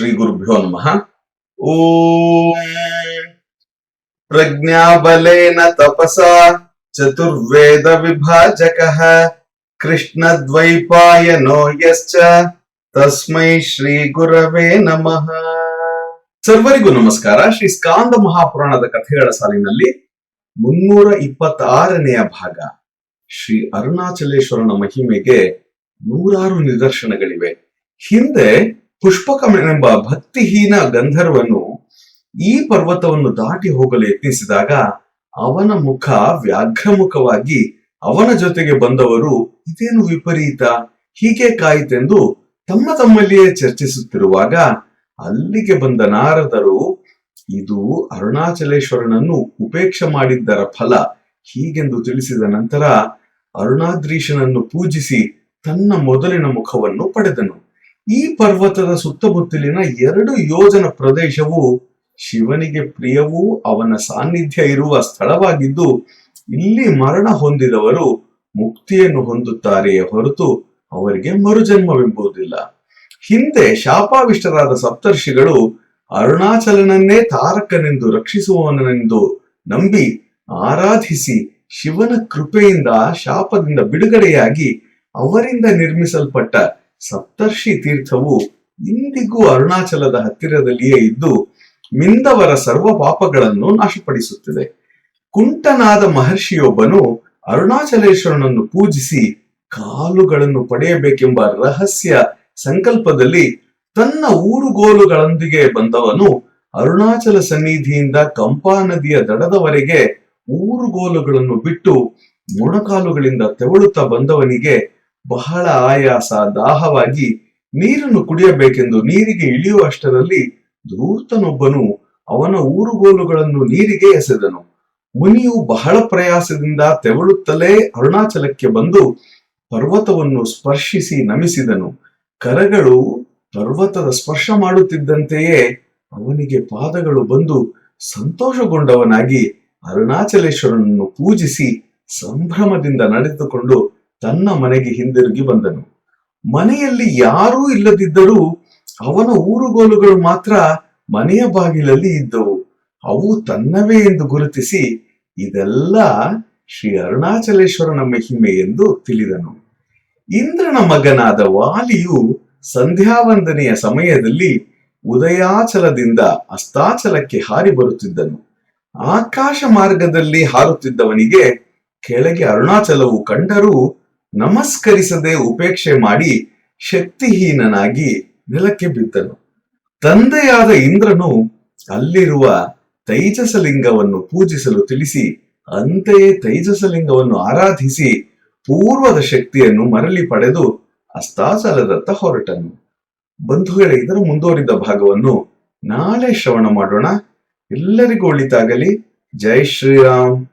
ಶ್ರೀ ಗುರುಭ್ಯೋ ನಮಃ. ಓ ಪ್ರಜ್ಞಾಬಲೇನ ತಪಸ ಚತುರ್ವೇದ ವಿಭಾಜಕಃ ಕೃಷ್ಣದ್ವೈಪಾಯನೋ ಯಶ್ಚ ತಸ್ಮೈ ಶ್ರೀ ಗುರವೇ ನಮಃ. ಸರ್ವರಿಗೂ ನಮಸ್ಕಾರ. ಶ್ರೀ ಸ್ಕಾಂದ ಮಹಾಪುರಾಣದ ಕಥೆಗಳ ಸಾಲಿನಲ್ಲಿ ಮುನ್ನೂರ ಇಪ್ಪತ್ತಾರನೆಯ ಭಾಗ. ಶ್ರೀ ಅರುಣಾಚಲೇಶ್ವರನ ಮಹಿಮೆಗೆ ನೂರಾರು ನಿದರ್ಶನಗಳಿವೆ. ಹಿಂದೆ ಪುಷ್ಪಕಮೆಂಬ ಭಕ್ತಿಹೀನ ಗಂಧರ್ವನು ಈ ಪರ್ವತವನ್ನು ದಾಟಿ ಹೋಗಲು ಯತ್ನಿಸಿದಾಗ ಅವನ ಮುಖ ವ್ಯಾಘ್ರಮುಖವಾಗಿ ಅವನ ಜೊತೆಗೆ ಬಂದವರು, ಇದೇನು ವಿಪರೀತ? ಹೀಗೆ ಕಾಯಿತೆಂದು ತಮ್ಮ ತಮ್ಮಲ್ಲಿಯೇ ಚರ್ಚಿಸುತ್ತಿರುವಾಗ ಅಲ್ಲಿಗೆ ಬಂದ ನಾರದರು, ಇದು ಅರುಣಾಚಲೇಶ್ವರನನ್ನು ಉಪೇಕ್ಷೆ ಮಾಡಿದ್ದರ ಫಲ. ಹೀಗೆಂದು ತಿಳಿಸಿದ ನಂತರ ಅರುಣಾದ್ರೀಶನನ್ನು ಪೂಜಿಸಿ ತನ್ನ ಮೊದಲಿನ ಮುಖವನ್ನು ಪಡೆದನು. ಈ ಪರ್ವತದ ಸುತ್ತಮುತ್ತಲಿನ ಎರಡು ಯೋಜನ ಪ್ರದೇಶವು ಶಿವನಿಗೆ ಪ್ರಿಯವೂ ಅವನ ಸಾನ್ನಿಧ್ಯ ಇರುವ ಸ್ಥಳವಾಗಿದ್ದು, ಇಲ್ಲಿ ಮರಣ ಹೊಂದಿದವರು ಮುಕ್ತಿಯನ್ನು ಹೊಂದುತ್ತಾರೆಯೇ ಹೊರತು ಅವರಿಗೆ ಮರುಜನ್ಮವೆಂಬುದಿಲ್ಲ. ಹಿಂದೆ ಶಾಪಾವಿಷ್ಟರಾದ ಸಪ್ತರ್ಷಿಗಳು ಅರುಣಾಚಲನನ್ನೇ ತಾರಕನೆಂದು ರಕ್ಷಿಸುವವನೆಂದು ನಂಬಿ ಆರಾಧಿಸಿ ಶಿವನ ಕೃಪೆಯಿಂದ ಶಾಪದಿಂದ ಬಿಡುಗಡೆಯಾಗಿ ಅವರಿಂದ ನಿರ್ಮಿಸಲ್ಪಟ್ಟ ಸಪ್ತರ್ಷಿ ತೀರ್ಥವು ಇಂದಿಗೂ ಅರುಣಾಚಲದ ಹತ್ತಿರದಲ್ಲಿಯೇ ಇದ್ದು ಮಿಂದವರ ಸರ್ವ ಪಾಪಗಳನ್ನು ನಾಶಪಡಿಸುತ್ತಿದೆ. ಕುಂಟನಾದ ಮಹರ್ಷಿಯೊಬ್ಬನು ಅರುಣಾಚಲೇಶ್ವರನನ್ನು ಪೂಜಿಸಿ ಕಾಲುಗಳನ್ನು ಪಡೆಯಬೇಕೆಂಬ ರಹಸ್ಯ ಸಂಕಲ್ಪದಲ್ಲಿ ತನ್ನ ಊರುಗೋಲುಗಳೊಂದಿಗೆ ಬಂದವನು ಅರುಣಾಚಲ ಸನ್ನಿಧಿಯಿಂದ ಕಂಪಾ ನದಿಯ ದಡದವರೆಗೆ ಊರುಗೋಲುಗಳನ್ನು ಬಿಟ್ಟು ಮೊಣಕಾಲುಗಳಿಂದ ತೆವಳುತ್ತಾ ಬಂದವನಿಗೆ ಬಹಳ ಆಯಾಸ, ದಾಹವಾಗಿ ನೀರನ್ನು ಕುಡಿಯಬೇಕೆಂದು ನೀರಿಗೆ ಇಳಿಯುವಷ್ಟರಲ್ಲಿ ಧೂರ್ತನೊಬ್ಬನು ಅವನ ಊರುಗೋಲುಗಳನ್ನು ನೀರಿಗೆ ಎಸೆದನು. ಮುನಿಯು ಬಹಳ ಪ್ರಯಾಸದಿಂದ ತೆವಳುತ್ತಲೇ ಅರುಣಾಚಲಕ್ಕೆ ಬಂದು ಪರ್ವತವನ್ನು ಸ್ಪರ್ಶಿಸಿ ನಮಿಸಿದನು. ಕರಗಳು ಪರ್ವತದ ಸ್ಪರ್ಶ ಮಾಡುತ್ತಿದ್ದಂತೆಯೇ ಅವನಿಗೆ ಪಾದಗಳು ಬಂದು ಸಂತೋಷಗೊಂಡವನಾಗಿ ಅರುಣಾಚಲೇಶ್ವರನನ್ನು ಪೂಜಿಸಿ ಸಂಭ್ರಮದಿಂದ ನಡೆದುಕೊಂಡು ತನ್ನ ಮನೆಗೆ ಹಿಂದಿರುಗಿ ಬಂದನು. ಮನೆಯಲ್ಲಿ ಯಾರೂ ಇಲ್ಲದಿದ್ದರೂ ಅವನ ಊರುಗೋಲುಗಳು ಮಾತ್ರ ಮನೆಯ ಬಾಗಿಲಲ್ಲಿ ಇದ್ದವು. ಅವು ತನ್ನವೇ ಎಂದು ಗುರುತಿಸಿ ಇದೆಲ್ಲ ಶ್ರೀ ಅರುಣಾಚಲೇಶ್ವರನ ಮಹಿಮೆ ಎಂದು ತಿಳಿದನು. ಇಂದ್ರನ ಮಗನಾದ ವಾಲಿಯು ಸಂಧ್ಯಾವಂದನೆಯ ಸಮಯದಲ್ಲಿ ಉದಯಾಚಲದಿಂದ ಅಸ್ತಾಚಲಕ್ಕೆ ಹಾರಿ ಬರುತ್ತಿದ್ದನು. ಆಕಾಶ ಮಾರ್ಗದಲ್ಲಿ ಹಾರುತ್ತಿದ್ದವನಿಗೆ ಕೆಳಗೆ ಅರುಣಾಚಲವು ಕಂಡರೂ ನಮಸ್ಕರಿಸದೆ ಉಪೇಕ್ಷೆ ಮಾಡಿ ಶಕ್ತಿಹೀನನಾಗಿ ನೆಲಕ್ಕೆ ಬಿದ್ದನು. ತಂದೆಯಾದ ಇಂದ್ರನು ಅಲ್ಲಿರುವ ತೈಜಸಲಿಂಗವನ್ನು ಪೂಜಿಸಲು ತಿಳಿಸಿ, ಅಂತೆಯೇ ತೈಜಸಲಿಂಗವನ್ನು ಆರಾಧಿಸಿ ಪೂರ್ವದ ಶಕ್ತಿಯನ್ನು ಮರಳಿ ಪಡೆದು ಅಸ್ತಾಚಲದತ್ತ ಹೊರಟನು. ಬಂಧುಗಳೇ, ಇದರ ಮುಂದುವರಿದ ಭಾಗವನ್ನು ನಾಳೆ ಶ್ರವಣ ಮಾಡೋಣ. ಎಲ್ಲರಿಗೂ ಒಳಿತಾಗಲಿ ಜೈ ಶ್ರೀರಾಮ್.